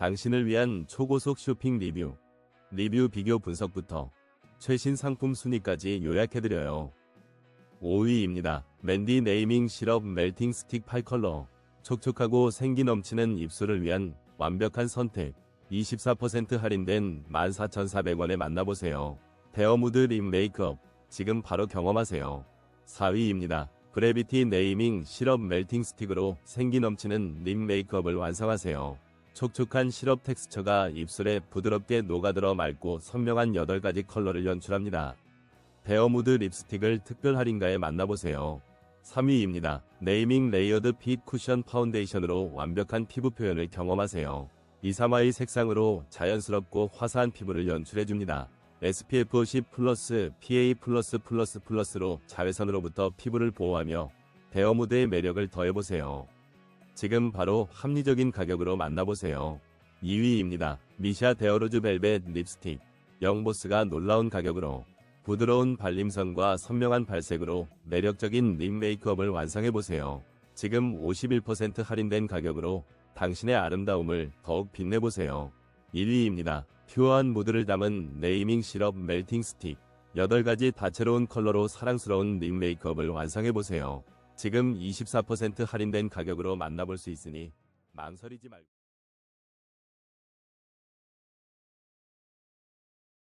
당신을 위한 초고속 쇼핑 리뷰, 리뷰 비교 분석부터 최신 상품 순위까지 요약해드려요. 5위입니다. 맨디 네이밍 시럽 멜팅 스틱 8컬러. 촉촉하고 생기 넘치는 입술을 위한 완벽한 선택. 24% 할인된 14,400원에 만나보세요. 데어무드 립 메이크업. 지금 바로 경험하세요. 4위입니다. 브레비티 네이밍 시럽 멜팅 스틱으로 생기 넘치는 립 메이크업을 완성하세요. 촉촉한 시럽 텍스처가 입술에 부드럽게 녹아들어 맑고 선명한 8가지 컬러를 연출합니다. 데어무드 립스틱을 특별 할인가에 만나보세요. 3위입니다. 네이밍 레이어드 핏 쿠션 파운데이션으로 완벽한 피부 표현을 경험하세요. 2, 3화의 색상으로 자연스럽고 화사한 피부를 연출해줍니다. SPF 10 플러스 PA 플러스 플러스 플러스로 자외선으로부터 피부를 보호하며 데어무드의 매력을 더해보세요. 지금 바로 합리적인 가격으로 만나보세요. 2위입니다. 미샤 데어로즈 벨벳 립스틱. 영보스가 놀라운 가격으로 부드러운 발림선과 선명한 발색으로 매력적인 립 메이크업을 완성해보세요. 지금 51% 할인된 가격으로 당신의 아름다움을 더욱 빛내보세요. 1위입니다. 퓨어한 무드를 담은 네이밍 시럽 멜팅 스틱. 8가지 다채로운 컬러로 사랑스러운 립 메이크업을 완성해보세요. 지금 24% 할인된 가격으로 만나볼 수 있으니 망설이지 말고